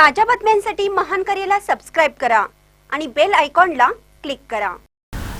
ताज्या बातम्यांसाठी महान करेला सबस्क्राईब करा आणि बेल आयकॉनला क्लिक करा.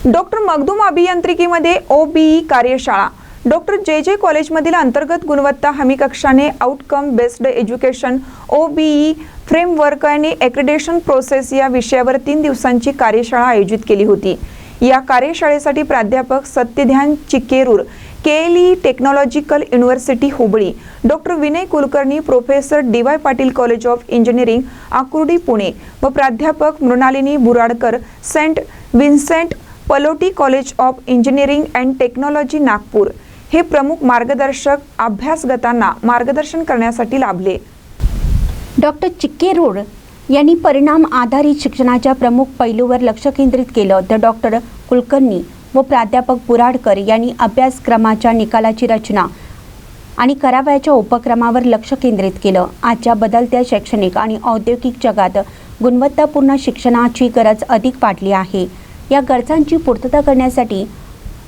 डॉक्टर मगदूम अभियांत्रिकीमध्ये ओ बीई कार्यशाळा. डॉक्टर जे जे कॉलेजमधील अंतर्गत गुणवत्ता हमी कक्षाने outcome based education OBE framework आणि एक्रिडेशन प्रोसेस या विषयावर तीन दिवसांची कार्यशाळा आयोजित केली होती. या कार्यशाळेसाठी प्राध्यापक Satyadhyan Chikerur KLE technological university Hubli doctor Vinay Kulkarni professor D Y Patil college of engineering Akurdi Pune व प्राध्यापक Mrunalini Buradkar Saint Vincent Pallotti college of engineering and technology Nagpur हे प्रमुख मार्गदर्शक अभ्यासगतांना मार्गदर्शन करण्यासाठी लाभले. डॉक्टर चिक्के रोड यांनी परिणाम आधारित शिक्षणाच्या प्रमुख पैलूवर लक्ष केंद्रित केलं. तर डॉक्टर कुलकर्णी व प्राध्यापक बुराडकर यांनी अभ्यासक्रमाच्या निकालाची रचना आणि करावयाच्या उपक्रमावर लक्ष केंद्रित केलं. आजच्या बदलत्या शैक्षणिक आणि औद्योगिक जगात गुणवत्तापूर्ण शिक्षणाची गरज अधिक वाढली आहे. या गरजांची पूर्तता करण्यासाठी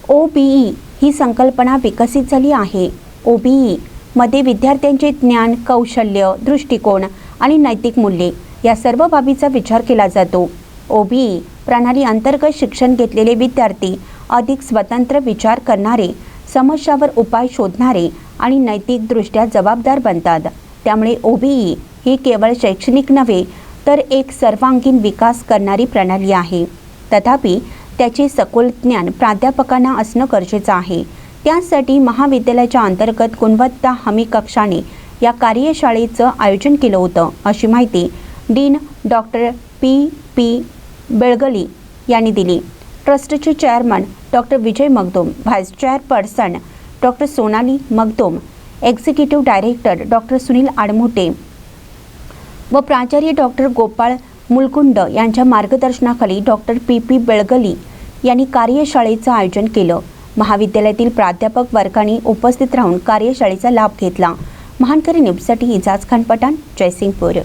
ओ बी ई ही संकल्पना विकसित झाली आहे. ओ बी ई मध्ये विद्यार्थ्यांचे ज्ञान कौशल्य दृष्टिकोन आणि नैतिक मूल्ये या सर्व बाबीचा विचार केला जातो. ओ बी ई प्रणाली अंतर्गत शिक्षण घेतलेले विद्यार्थी अधिक स्वतंत्र विचार करणारे समस्यावर उपाय शोधणारे आणि नैतिकदृष्ट्या जबाबदार बनतात. त्यामुळे ओ बी ई ही केवळ शैक्षणिक नव्हे तर एक सर्वांगीण विकास करणारी प्रणाली आहे. तथापि त्याचे सखोल ज्ञान प्राध्यापकांना असणं गरजेचं आहे. त्यासाठी महाविद्यालयाच्या अंतर्गत गुणवत्ता हमी कक्षाने या कार्यशाळेचं आयोजन केलं होतं अशी माहिती dean doctor P P Belgali यांनी दिली. ट्रस्टचे chairman doctor Vijay Magdum vice chairperson doctor Sonali Magdum executive director doctor Sunil Admote व प्राचार्य डॉक्टर गोपाळ मुलकुंड यांच्या मार्गदर्शनाखाली डॉक्टर पी पी बेळगली यांनी कार्यशाळेचं आयोजन केलं. महाविद्यालयातील प्राध्यापक वर्गाने उपस्थित राहून कार्यशाळेचा लाभ घेतला. महानकरी न्यूजसाठी इजाज खान पठाण जयसिंगपूर.